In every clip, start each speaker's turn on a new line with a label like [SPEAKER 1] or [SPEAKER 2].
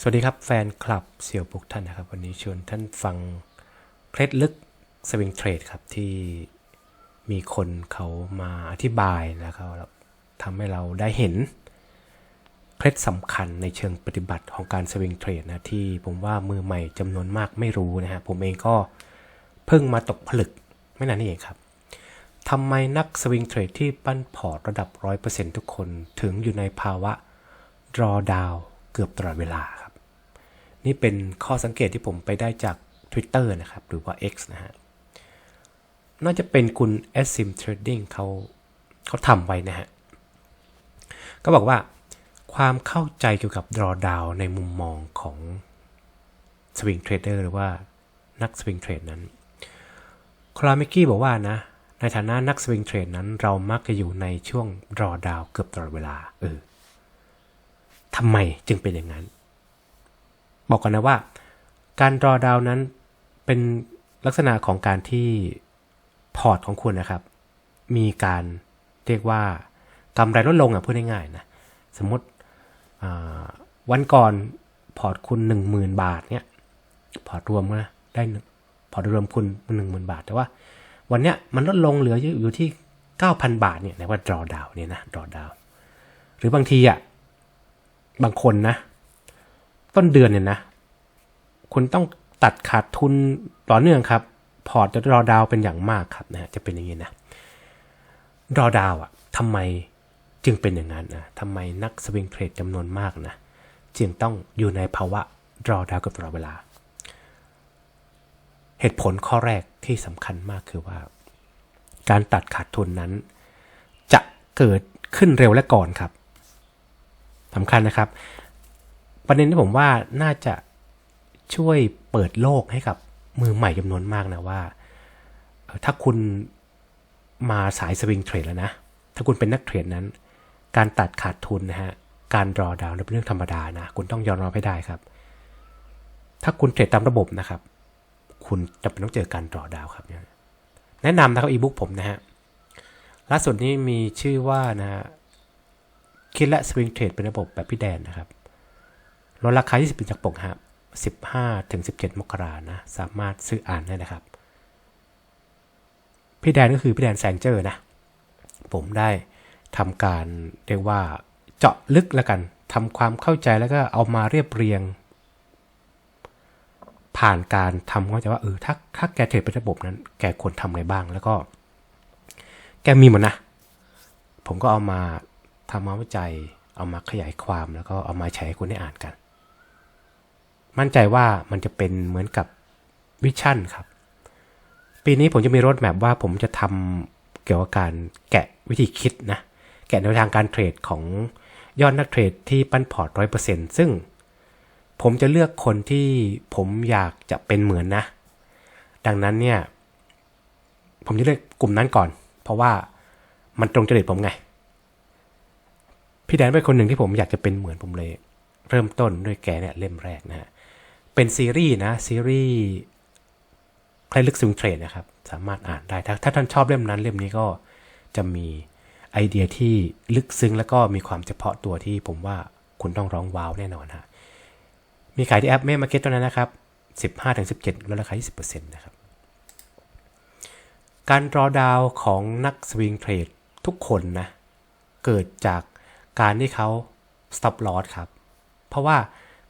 [SPEAKER 1] สวัสดีครับแฟนคลับเสี่ยวบุกท่านนะครับ วันนี้ชวนท่านฟังเคล็ดลึกสวิงเทรดครับที่มีคนเขามาอธิบายนะครับทำให้เราได้เห็น เคล็ดสำคัญในเชิงปฏิบัติของการสวิงเทรดนะที่ผมว่ามือใหม่จำนวนมากไม่รู้นะฮะผมเองก็เพิ่งมาตกผลึกไม่นานนี้เองครับทำไมนักสวิงเทรดที่ปั้นพอร์ตระดับ 100%ทุกคนถึงอยู่ในภาวะ draw down เกือบตลอดเวลาครับ นี่เป็นข้อสังเกตที่ผมไปได้จาก Twitter นะครับ หรือว่า X นะฮะ น่าจะเป็นคุณ s i m Trading เขาเขาทำไว้นะฮะ ก็บอกว่าความเข้าใจเกี่ยวกับ drawdown ในมุมมองของ swing trader หรือว่านัก swing trade นั้นคลามิกี้บอกว่านะ ในฐานะนัก swing trade นั้น เรามักจะอยู่ในช่วง drawdown เกือบตลอดเวลา เออทำไมจึงเป็นอย่างนั้น บอกกันนะว่า การ drawdown นั้นเป็นลักษณะของการที่พอร์ตของคุณนะครับ มีการเรียกว่ากำไรลดลงอะพูดง่ายๆนะสมมติวันก่อนพอร์ตคุณ 10,000 บาทเนี่ยพอร์ตรวมนะได้พอร์ตรวมคุณ10,000 บาท แต่ว่า วันเนี้ยมันลดลงเหลืออยู่ที่ 9,000 บาทเนี่ยเรียกว่า drawdown เนี่ยนะ drawdown หรือบางทีอะบางคนนะ ต้นเดือนเนี่ยนะ คุณต้องตัดขาดทุนต่อเนื่องครับ พอร์ตจะรอดาวเป็นอย่างมากครับนะจะเป็นอย่างนี้นะ รอดาวอะทำไมจึงเป็นอย่างนั้นนะทำไมนักสวิงเทรดจำนวนมากนะจึงต้องอยู่ในภาวะรอดาวกับตลอดเวลา เหตุผลข้อแรกที่สำคัญมากคือว่า การตัดขาดทุนนั้น จะเกิดขึ้นเร็วและก่อนครับสำคัญนะครับ ประเด็นที่ผมว่าน่าจะช่วยเปิดโลกให้กับมือใหม่จำนวนมากนะว่า ถ้าคุณมาสายสวิงเทรดแล้วนะ ถ้าคุณเป็นนักเทรดนั้น การตัดขาดทุนนะฮะ การรอดาวเป็นเรื่องธรรมดานะ คุณต้องยอมรับให้ได้ครับ ถ้าคุณเทรดตามระบบนะครับ คุณจะเป็นต้องเจอการรอดาวครับ แนะนำนะครับอีบุ๊กผมนะฮะ ล่าสุดนี้มีชื่อว่านะฮะคิดและสวิงเทรดเป็นระบบแบบพี่แดนนะครับ ลดราคา 20จากปกครับ15ถึง17 มกรานะ สามารถซื้ออ่านได้นะครับ พี่แดนก็คือพี่แดนแซงเจอร์นะ ผมได้ทำการเรียกว่าเจาะลึกแล้วกันทำความเข้าใจแล้วก็เอามาเรียบเรียง ผ่านการทำเข้าใจว่าเออถ้าถ้าแกเทรดเป็นระบบนั้น แกควรทำอะไรบ้างแล้วก็ แกมีหมดนะ ผมก็เอามาทำมาวิจัย เอามาขยายความแล้วก็เอามาใช้ให้คุณได้อ่านกัน มั่นใจว่ามันจะเป็นเหมือนกับวิชั่นครับ ปีนี้ผมจะมีรถแมพว่าผมจะทำเกี่ยวกับการแกะวิธีคิดนะ แกะแนวทางการเทรดของยอดนักเทรดที่ปั้นพอร์ตร้อยเปอร์เซ็นต์ซึ่งผมจะเลือกคนที่ผมอยากจะเป็นเหมือนนะ ดังนั้นเนี่ย ผมจะเลือกกลุ่มนั้นก่อน เพราะว่ามันตรงจริตผมไง พี่แดนเป็นคนหนึ่งที่ผมอยากจะเป็นเหมือนผมเลย เริ่มต้นด้วยแกเนี่ยเล่มแรกนะฮะ เป็นซีรีส์นะซีรีส์ใครลึกซึงเทรดนะครับ สามารถอ่านได้ถ้าถ้าท่านชอบเล่มนั้นเล่มนี้ก็จะมีไอเดียที่ลึกซึ้งแล้วก็มีความเฉพาะตัวที่ผมว่าคุณต้องร้องว้าวแน่นอนฮะมีขายที่แอปเมมาร์เก็ตตัวนั้นนะครับ 15-17ลดราคา 20%นะครับ การรอดาวของนักสวิงเทรดทุกคนนะ เกิดจากการที่เขา stop loss ครับ เพราะว่า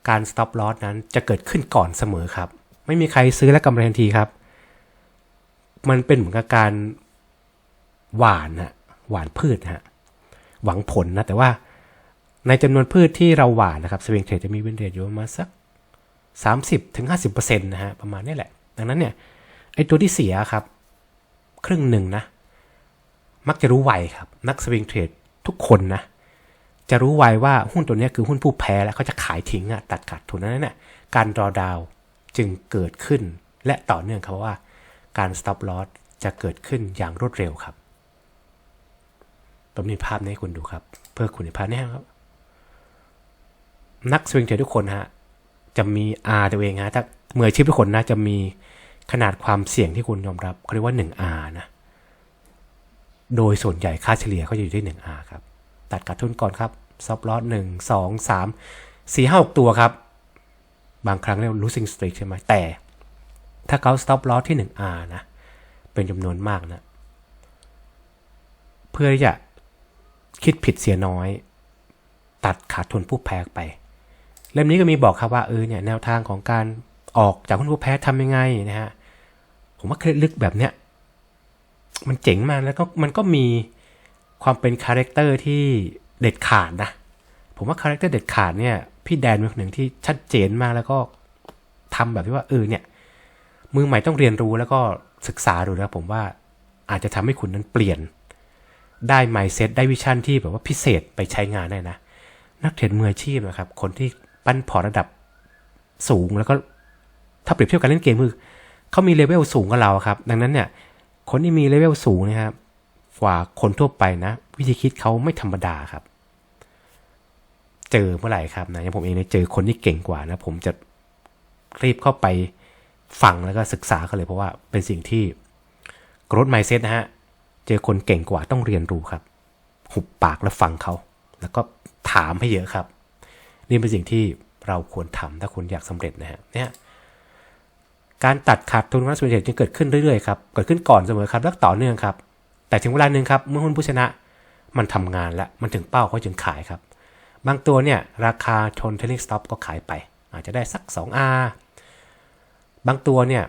[SPEAKER 1] การ stop loss นั้นจะเกิดขึ้นก่อนเสมอครับ ไม่มีใครซื้อและกำไรทันทีครับ มันเป็นเหมือนกับการหวานฮะหวานพืชฮะหวังผลนะ แต่ว่าในจำนวนพืชที่เราหวานนะครับสวิงเทรดจะมีวินเทอยู่ประมาณสัก 30ถึง50%นะฮะประมาณนี้แหละ ดังนั้นเนี่ยไอตัวที่เสียครับ ครึ่งหนึ่งนะ มักจะรู้ไวครับ นักสวิงเทรดทุกคนนะ จะรู้ไวว่าหุ้นตัวนี้คือหุ้นผู้แพ้แล้วเขาจะขายทิ้งอะตัดขาดทุนนั้นนี่ยการรอดาวจึงเกิดขึ้น และต่อเนื่องครับว่า การ stop loss จะเกิดขึ้นอย่างรวดเร็วครับผมมีภาพนี้ให้คุณดูครับ เพื่อคุณในภาพนี้ครับ นักสวิงเทรดทุกคนฮะจะมี R ตัวเองฮะถ้าเมื่อชีพทุกคนนะจะมีขนาดความเสี่ยงที่คุณยอมรับเขาเรียกว่า 1R นะ โดยส่วนใหญ่ค่าเฉลี่ยเขาจะอยู่ที่ 1R ครับ ตัดขาดทุนก่อนครับซับลอสหนึ่งสองสามสี่ห้าหกตัวครับ บางครั้งเรียกว่า losing streak ใช่ไหมแต่ ถ้าเขา stop loss ที่ 1R นะ เป็นจำนวนมากนะ เพื่อที่จะคิดผิดเสียน้อย ตัดขาดทุนผู้แพ้ไป เล่มนี้ก็มีบอกครับว่าเออเนี่ยแนวทางของการออกจากหุ้นผู้แพ้ทำยังไงนะฮะ ผมว่าเคล็ดลึกแบบเนี้ยมันเจ๋งมากแล้วก็มันก็มี ความเป็นคาแรคเตอร์ที่เด็ดขาดนะ ผมว่าคาแรคเตอร์เด็ดขาดเนี่ย พี่แดนเป็นคนหนึ่งที่ชัดเจนมากแล้วก็ทำแบบที่ว่าเออเนี่ย มือใหม่ต้องเรียนรู้แล้วก็ศึกษาดูนะผมว่าอาจจะทำให้คุณนั้นเปลี่ยน ได้ mindset ได้วิชั่นที่แบบว่าพิเศษไปใช้งานได้นะ นักเทรดมืออาชีพนะครับ คนที่ปั้นพอระดับสูงแล้วก็ถ้าเปรียบเทียบการเล่นเกมคือเขามีเลเวลสูงกว่าเราครับ ดังนั้นเนี่ย คนที่มีเลเวลสูงนะครับ กว่าคนทั่วไปนะ วิธีคิดเขาไม่ธรรมดาครับ เจอเมื่อไหร่ครับนะอย่างผมเองเนี่ยเจอคนที่เก่งกว่านะ ผมจะรีบเข้าไปฟังแล้วก็ศึกษาเขาเลยเพราะว่าเป็นสิ่งที่ growth mindset นะฮะ เจอคนเก่งกว่าต้องเรียนรู้ครับ หุบปากแล้วฟังเขา แล้วก็ถามให้เยอะครับ นี่เป็นสิ่งที่เราควรทำถ้าคุณอยากสำเร็จนะฮะเนี่ยการตัดขาดทุนของนักส่วนใหญ่จึงเกิดขึ้นเรื่อยๆครับ เกิดขึ้นก่อนเสมอครับ แล้วต่อเนื่องครับ แต่ถึงเวลาหนึ่งครับเมื่อหุ้นผู้ชนะมันทำงานแล้วมันถึงเป้าเขาจึงขายครับ บางตัวเนี่ยราคาชนเท i ลิงสต็อปก็ขายไป อาจจะได้สัก 2R บางตัวเนี่ย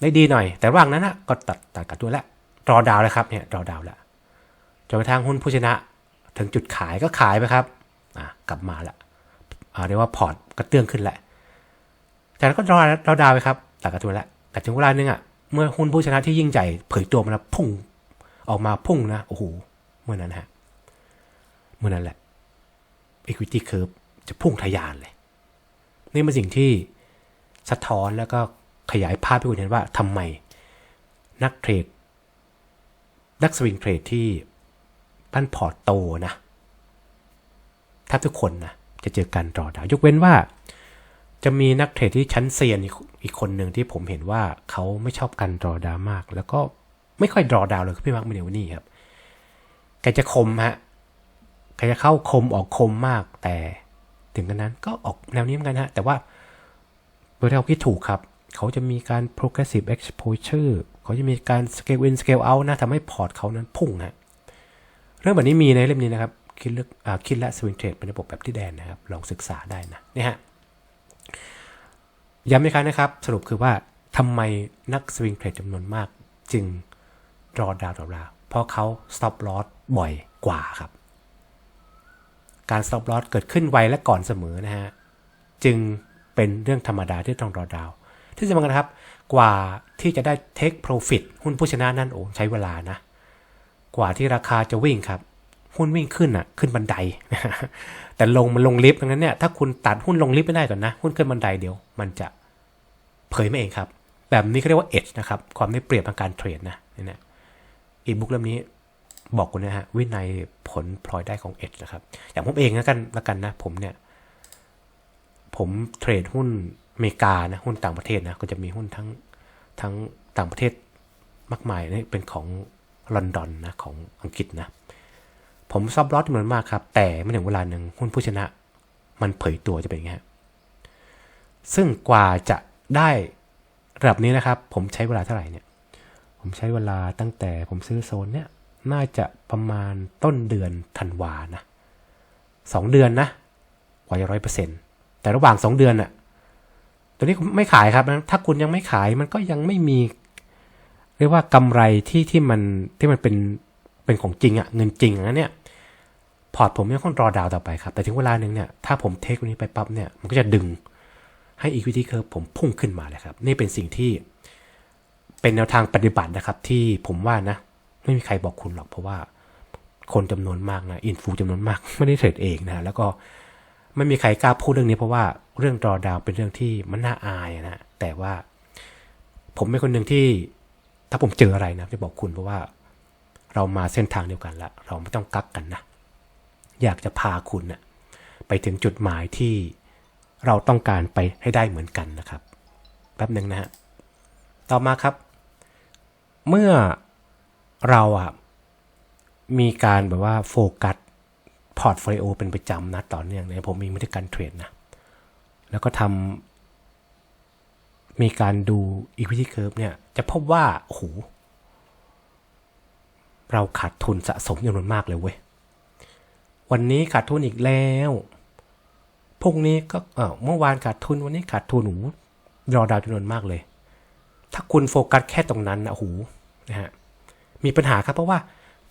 [SPEAKER 1] ได้ดีหน่อย แต่ระหว่างนั้นนะก็ตัดตัดกับตัวแล้วรอดาวแล้วครับเนี่ยรอดาวแล้วจนกระทั่งหุ้นผู้ชนะ ถึงจุดขายก็ขายไปครับกลับมาละเรียกว่าพอร์ตกระเตื้องขึ้นแหละจากนั้นก็รอรอดาวไปครับตัดกับตัวแล้วแต่ถึงเวลานึงอะเมื่อหุ้นผู้ชนะที่ยิ่งใหญ่เผยตัวมาแล้วพุ่ง ออกมาพุ่งนะ โอ้โห เมื่อนั้นฮะ เมื่อนั้นแหละ equity curve จะพุ่งทะยานเลย นี่เป็นสิ่งที่สะท้อนแล้วก็ขยายภาพให้คุณเห็นว่าทำไมนักเทรด นักสวิงเทรดที่ปั้นพอร์ตโตนะแทบทุกคนนะจะเจอการรอดาวยกเว้นว่าจะมีนักเทรดที่ชั้นเซียนอีกอีกคนหนึ่งที่ผมเห็นว่าเขาไม่ชอบการรอดาวมาก แล้วก็ ไม่ค่อยดรอดาวเลยคือพี่มาร์คมิเนลนี่ครับแกจะคมฮะแกจะเข้าคมออกคมมากแต่ถึงกันนั้นก็ออกแนวนี้เหมือนกันฮะ แต่ว่าโดยที่เขาคิดถูกครับ เขาจะมีการ progressive exposure เขาจะมีการ scale in scale out นะทำให้พอร์ตเขานั้นพุ่งฮะเรื่องแบบนี้มีในเล่มนี้นะครับ คิดเลือกอคิดและ swing trade เป็นระบบแบบที่แดนนะครับ ลองศึกษาได้นะเนี่ยฮะย้ำอีกครั้งนะครับ สรุปคือว่าทำไมนักสวิงเทรดจำนวนมาก จึง รอดาวรอดาวเพราะเขา stop loss บ่อยกว่าครับ การ stop loss เกิดขึ้นไวและก่อนเสมอนะฮะ จึงเป็นเรื่องธรรมดาที่ต้องรอดาว ที่สำคัญนะครับ กว่าที่จะได้ take profit หุ้นผู้ชนะนั่นโอ้ใช้เวลานะ กว่าที่ราคาจะวิ่งครับ หุ้นวิ่งขึ้นอะ ขึ้นบันได แต่ลงมันลงลิฟต์ดังนั้นเนี่ยถ้าคุณตัดหุ้นลงลิฟต์ไม่ได้ก่อนนะ หุ้นขึ้นบันไดเดี๋ยว มันจะเผยมาเองครับ แบบนี้เขาเรียกว่า edge นะครับ ความได้เปรียบทางการเทรดนะนี่นะ อีบุ๊กเล่มนี้บอกคุณนะฮะวินัยผลพลอยได้ของ edge นะครับ อย่างผมเองนะกันละกันนะ ผมเนี่ย ผมเทรดหุ้นอเมริกานะหุ้นต่างประเทศนะก็จะมีหุ้นทั้งทั้งต่างประเทศมากมายนี่เป็นของลอนดอนนะของอังกฤษนะ ผมซับลอตจำนวนมากครับ แต่ไม่ถึงเวลาหนึ่งหุ้นผู้ชนะ มันเผยตัวจะเป็นอย่างฮะซึ่งกว่าจะได้ระดับนี้นะครับ ผมใช้เวลาเท่าไหร่เนี่ย ผมใช้เวลาตั้งแต่ผมซื้อโซนเนี่ยน่าจะประมาณต้นเดือนธันวานะสองเดือนนะกว่าจะร้อยเปอร์เซ็นต์แต่ระหว่างสองเดือนอะตัวนี้ไม่ขายครับ ถ้าคุณยังไม่ขายมันก็ยังไม่มี เรียกว่ากำไรที่ที่มันที่มันเป็นเป็นของจริงอะเงินจริงนะเนี่ยพอร์ตผมยังต้องรอดาวต่อไปครับ แต่ถึงเวลาหนึ่งเนี่ยถ้าผมเทควันนี้ไปปั๊บเนี่ยมันก็จะดึงให้ equity curve ผมพุ่งขึ้นมาเลยครับ นี่เป็นสิ่งที่ เป็นแนวทางปฏิบัตินะครับ ที่ผมว่านะ ไม่มีใครบอกคุณหรอกเพราะว่าคนจำนวนมากนะอินฟูจำนวนมากไม่ได้เทรดเองนะแล้วก็ไม่มีใครกล้าพูดเรื่องนี้เพราะว่าเรื่องรอดาวเป็นเรื่องที่มันน่าอายนะแต่ว่า ผมเป็นคนหนึ่งที่ ถ้าผมเจออะไรนะจะบอกคุณเพราะว่า เรามาเส้นทางเดียวกันละเราไม่ต้องกักกันนะอยากจะพาคุณนะไปถึงจุดหมายที่เราต้องการไปให้ได้เหมือนกันนะครับแป๊บหนึ่งนะฮะต่อมาครับ เมื่อเราอะมีการแบบว่าโฟกัสพอร์ตโฟลิโอเป็นประจำนะต่อเนื่องเนี่ยผมมีวิธีการเทรดนะ แล้วก็ทำมีการดู equity curve เนี่ย จะพบว่าโอ้โหเราขาดทุนสะสมจำนวนมากเลยเว้ย วันนี้ขาดทุนอีกแล้วพรุ่งนี้ก็เออเมื่อวานขาดทุนวันนี้ขาดทุนหูรอดาวจำนวนมากเลย ถ้าคุณโฟกัสแค่ตรงนั้นนะโอ้โห นะฮะมีปัญหาครับเพราะว่า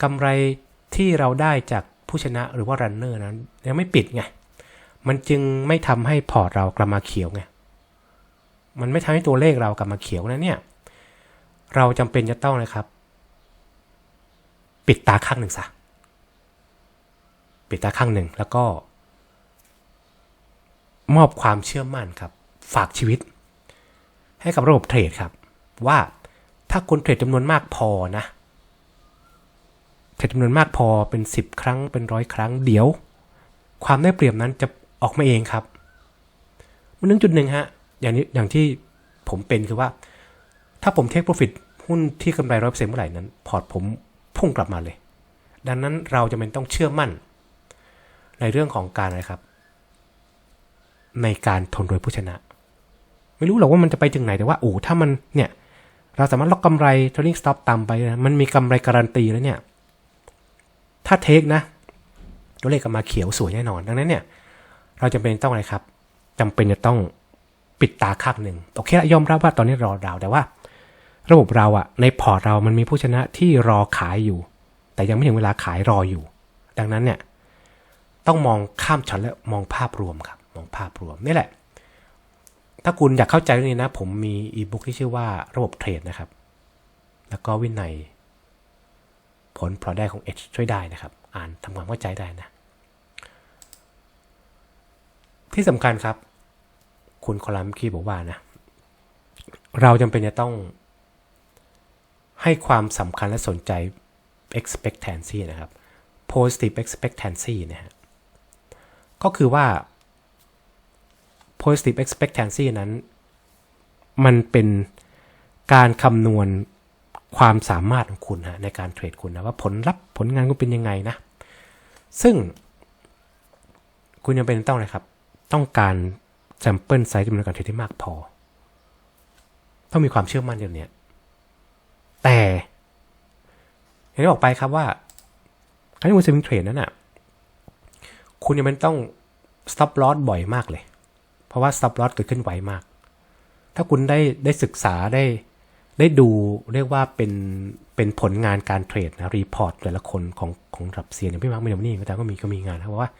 [SPEAKER 1] กำไรที่เราได้จากผู้ชนะหรือว่ารันเนอร์นั้นยังไม่ปิดไงมันจึงไม่ทำให้พอร์ตเรากลับมาเขียวไงมันไม่ทำให้ตัวเลขเรากลับมาเขียวนะเนี่ยเราจำเป็นจะต้องนะครับ ปิดตาข้างหนึ่งซะปิดตาข้างหนึ่งแล้วก็ มอบความเชื่อมั่นครับ ฝากชีวิต ให้กับระบบเทรดครับ ว่า ถ้าคุณเทรดจำนวนมากพอนะเทรดจำนวนมากพอเป็น 10 ครั้งเป็นร้อยครั้งเดี๋ยว ความได้เปรียบนั้นจะออกมาเองครับมันนึงจุดหนึ่งฮะอย่างนี้อย่างที่ผมเป็นคือว่า ถ้าผมเทคโปรฟิตหุ้นที่กำไรร้อยเปอร์เซ็นต์เมื่อไหร่นั้น พอร์ตผมพุ่งกลับมาเลย ดังนั้นเราจะเป็นต้องเชื่อมั่น ในเรื่องของการอะไรครับ ในการทนโดยผู้ชนะ ไม่รู้หรอกว่ามันจะไปถึงไหนแต่ว่าโอ้ถ้ามันเนี่ย เราสามารถล็อกกำไร trailing stop ต่ำไปนะมันมีกำไรการันตีแล้วเนี่ย ถ้าเทคนะ ตัวเลขกลับมาเขียวสวยแน่นอน ดังนั้นเนี่ย เราจำเป็นต้องอะไรครับจำเป็นจะต้องปิดตาข้างหนึ่งโอเคละยอมรับว่าตอนนี้รอดาวแต่ว่า ระบบเราอะในพอร์ตเรามันมีผู้ชนะที่รอขายอยู่ แต่ยังไม่ถึงเวลาขายรออยู่ ดังนั้นเนี่ยต้องมองข้ามช็อตและมองภาพรวมครับ มองภาพรวมนี่แหละ ถ้าคุณอยากเข้าใจเรื่องนี้นะ ผมมีอีบุ๊กที่ชื่อว่าระบบเทรดนะครับ แล้วก็วินัย ผลพลอยได้ของ H ช่วยได้นะครับ อ่านทำความเข้าใจได้นะ ที่สำคัญครับ คุณคอลัมคีบอกว่านะ เราจำเป็นจะต้องให้ความสำคัญและสนใจ expectancy นะครับ positive expectancy นะฮะก็คือว่า positive expectancy นั้น มันเป็นการคำนวณความสามารถของคุณฮะในการเทรดคุณนะว่าผลลัพธ์ผลงานคุณเป็นยังไงนะ ซึ่งคุณยังเป็นต้องอะไรครับ ต้องการ sample size จำนวนการเทรดที่มากพอ ต้องมีความเชื่อมั่นอย่างนี้แต่อย่างที่บอกไปครับว่าการที่คุณ swing trade นั้นอะคุณยังเป็นต้อง stop loss บ่อยมากเลย เพราะว่า stop loss เกิดขึ้นไวมาก ถ้าคุณได้ได้ศึกษาได้ได้ดูเรียกว่าเป็นเป็นผลงานการเทรดนะรีพอร์ตแต่ละคนของของรับเซียนอย่างพี่มาร์คเมลนี่ก็แต่ก็มีก็มีงานครับว่า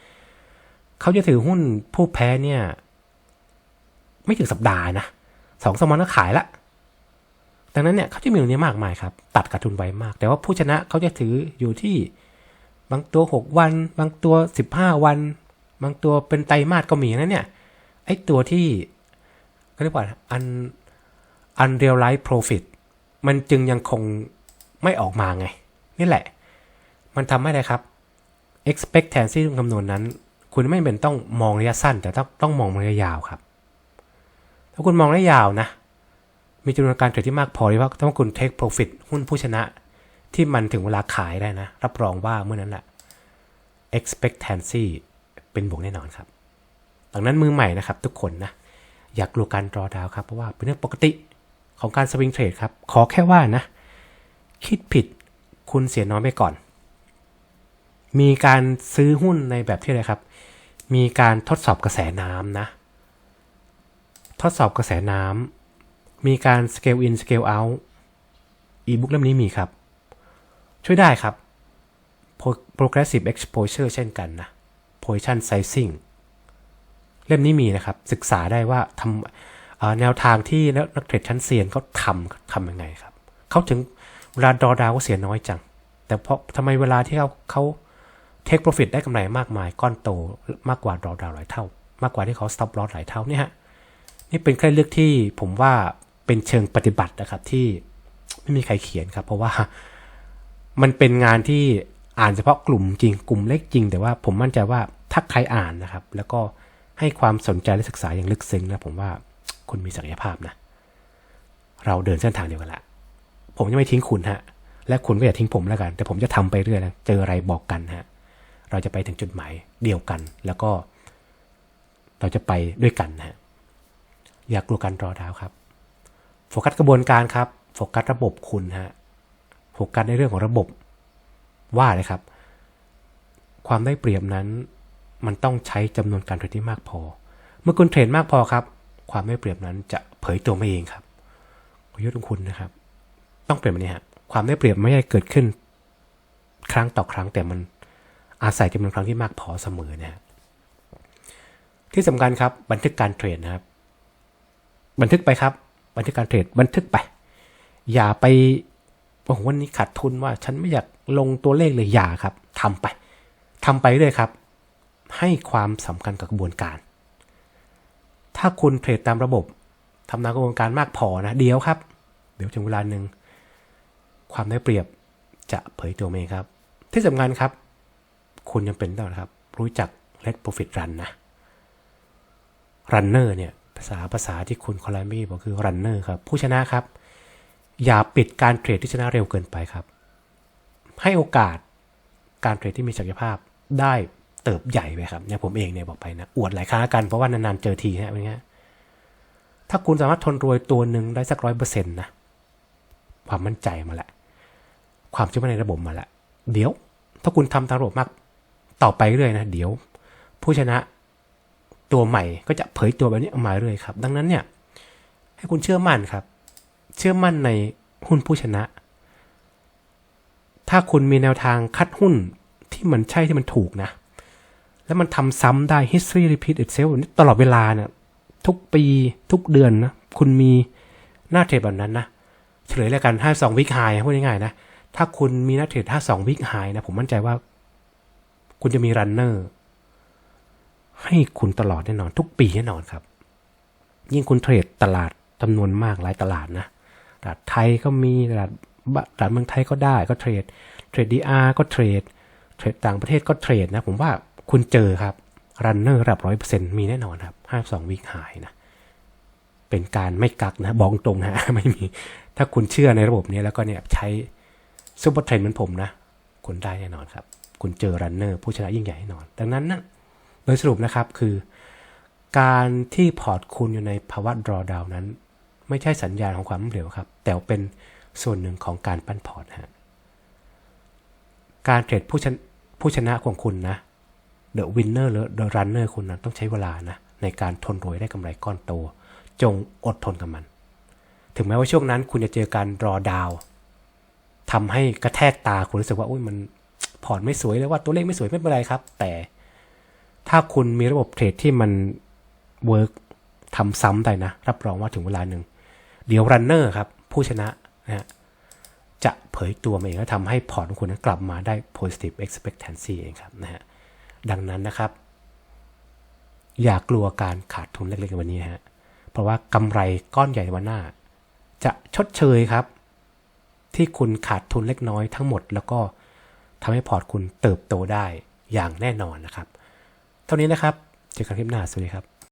[SPEAKER 1] เขาจะถือหุ้นผู้แพ้เนี่ย ไม่ถึงสัปดาห์นะสองสามวันก็ขายละดังนั้นเนี่ยเขาจะมีตรงนี้มากมายครับ ตัดขาดทุนไวมาก แต่ว่าผู้ชนะเขาจะถืออยู่ที่บางตัว 6 วัน บางตัว 15 วัน บางตัวเป็นไตรมาสก็มีนะเนี่ย ไอ้ตัวที่เขาเรียกว่าอัน unrealized profit มันจึงยังคงไม่ออกมาไง นี่แหละ มันทำให้อะไรครับ expectancy คำนวณนั้น คุณไม่เป็นต้องมองระยะสั้น แต่ต้องต้องมองระยะยาวครับ ถ้าคุณมองระยะยาวนะ มีจำนวนการเทรดที่มากพอที่ว่าถ้าคุณ take profit หุ้นผู้ชนะ ที่มันถึงเวลาขายได้นะ รับรองว่าเมื่อนั้นแหละ expectancy เป็นบวกแน่นอนครับ ดังนั้นมือใหม่นะครับทุกคนนะอยากกลัวการรอดาวครับเพราะว่าเป็นเรื่องปกติของการสวิงเทรดครับ ขอแค่ว่านะ คิดผิดคุณเสียน้อยไปก่อน มีการซื้อหุ้นในแบบที่อะไรครับ มีการทดสอบกระแสน้ำนะ ทดสอบกระแสน้ำมีการ scale in scale out อีบุ๊กเล่มนี้มีครับ ช่วยได้ครับ progressive exposure เช่นกันนะ position sizing เล่มนี้มีนะครับ ศึกษาได้ว่าทำแนวทางที่นักเทรดชั้นเซียนเขาทำทำยังไงครับเขาถึงเวลาดอดาวก็เสียน้อยจัง แต่เพราะทำไมเวลาที่เขาเขาเทคโปรฟิตได้กำไรมากมายก้อนโตมากกว่าดอดาวหลายเท่า มากกว่าที่เขา stop loss หลายเท่านี่ฮะนี่เป็นแค่เลือกที่ผมว่าเป็นเชิงปฏิบัตินะครับที่ไม่มีใครเขียนครับ เพราะว่ามันเป็นงานที่อ่านเฉพาะกลุ่มจริงกลุ่มเล็กจริง แต่ว่าผมมั่นใจว่าถ้าใครอ่านนะครับ แล้วก็ ให้ความสนใจและศึกษาอย่างลึกซึ้งนะผมว่าคุณมีศักยภาพนะ เราเดินเส้นทางเดียวกันละ ผมจะไม่ทิ้งคุณฮะ และคุณก็อย่าทิ้งผมแล้วกัน แต่ผมจะทำไปเรื่อยนะ เจออะไรบอกกันฮะ เราจะไปถึงจุดหมายเดียวกัน แล้วก็ เราจะไปด้วยกันฮะ อย่ากลัวการรอดาวครับ โฟกัสกระบวนการครับ โฟกัสระบบคุณฮะ โฟกัสในเรื่องของระบบ ว่าเลยครับ ความได้เปรียบนั้น มันต้องใช้จำนวนการเทรดที่มากพอ เมื่อคุณเทรดมากพอครับ ความได้เปรียบนั้นจะเผยตัวมาเองครับประโยชน์ของคุณนะครับ ต้องเปลี่ยนแบบนี้ฮะความได้เปรียบไม่ได้เกิดขึ้น ครั้งต่อครั้งแต่มันอาศัยจำนวนครั้งที่มากพอเสมอนะที่สำคัญครับบันทึกการเทรดนะครับ บันทึกไปครับ บันทึกการเทรดบันทึกไป อย่าไปโอ้โหวันนี้ขาดทุนว่า ฉันไม่อยากลงตัวเลขเลยอย่าครับทำไปทำไปเรื่อยครับ ให้ความสำคัญกับกระบวนการ ถ้าคุณเทรดตามระบบทำตามกระบวนการมากพอนะเดี๋ยวครับ เดี๋ยวถึงเวลาหนึ่งความได้เปรียบจะเผยตัวเองครับ ที่สำคัญครับ คุณยังเป็นต้องนะครับ รู้จัก let profit run นะ runner เนี่ยภาษาภาษาที่คุณคอลามี่บอกคือ runner ครับ ผู้ชนะครับ อย่าปิดการเทรดที่ชนะเร็วเกินไปครับ ให้โอกาสการเทรดที่มีศักยภาพได้ เติบใหญ่ไปครับเนี่ยผมเองเนี่ยบอกไปนะอวดหลายครั้งแล้วกันเพราะว่านานๆเจอทีฮะเป็นไงถ้าคุณสามารถทนรวยตัวหนึ่งได้สักร้อยเปอร์เซ็นต์นะความมั่นใจมาแล้วความเชื่อมั่นในระบบมาแล้วเดี๋ยว ถ้าคุณทำตามระบบมากต่อไปเรื่อยนะเดี๋ยว ผู้ชนะตัวใหม่ก็จะเผยตัวแบบนี้ออกมาเรื่อยครับ ดังนั้นเนี่ย ให้คุณเชื่อมั่นครับ เชื่อมั่นในหุ้นผู้ชนะ ถ้าคุณมีแนวทางคัดหุ้นที่มันใช่ที่มันถูกนะ แล้วมันทำซ้ำได้ history repeat itself ตลอดเวลาเนี่ยทุกปีทุกเดือนนะ คุณมีหน้าเทรดแบบนั้นนะเฉลยแล้วกัน52วิกไฮพูดง่ายๆนะ ถ้าคุณมีหน้าเทรด52วิกไฮนะ ผมมั่นใจว่า คุณจะมีรันเนอร์ให้คุณตลอดแน่นอน ทุกปีแน่นอนครับ ยิ่งคุณเทรดตลาดจำนวนมากหลายตลาดนะ ตลาดไทยก็มีตลาดบตลาดเมืองไทยก็ได้ก็เทรดเทรดดีอาร์ก็เทรดเทรดต่างประเทศก็เทรดนะ ผมว่า คุณเจอครับรันเนอร์ระดับร้อยเปอร์เซ็นต์มีแน่นอนครับห้าสองวิกหายนะ เป็นการไม่กักนะ บอกตรงนะไม่มี ถ้าคุณเชื่อในระบบนี้แล้วก็เนี่ยใช้ซูเปอร์เทรนเหมือนผมนะ คุณได้แน่นอนครับ คุณเจอรันเนอร์ผู้ชนะยิ่งใหญ่แน่นอน ดังนั้นนะโดยสรุปนะครับคือ การที่พอร์ตคุณอยู่ในภาวะ drawdown นั้น ไม่ใช่สัญญาณของความล้มเหลวครับ แต่เป็นส่วนหนึ่งของการปั้นพอร์ตฮะการเทรดผู้ชนะผู้ชนะของคุณนะ the winner หรือ the runner คุณนั้นต้องใช้เวลานะในการทนรวยได้กำไรก้อนโต จงอดทนกับมัน ถึงแม้ว่าช่วงนั้นคุณจะเจอการรอดาวทำให้กระแทกตาคุณรู้สึกว่าอุ้ยมันพอร์ตไม่สวยเลยว่าตัวเลขไม่สวยไม่เป็นไรครับ แต่ถ้าคุณมีระบบเทรดที่มันเวิร์กทำซ้ำได้นะ รับรองว่าถึงเวลาหนึ่ง เดี๋ยวรันเนอร์ครับ ผู้ชนะนะฮะจะเผยตัวมาเองและทำให้พอร์ตของคุณนั้นกลับมาได้ positive expectancy เองครับนะฮะ ดังนั้นนะครับ อย่ากลัวการขาดทุนเล็กๆวันนี้ฮะเพราะว่ากำไรก้อนใหญ่วันหน้า จะชดเชยครับ ที่คุณขาดทุนเล็กน้อยทั้งหมด แล้วก็ทำให้พอร์ตคุณเติบโตได้อย่างแน่นอนนะครับ เท่านี้นะครับ เจอกันคลิปหน้าสวัสดีครับ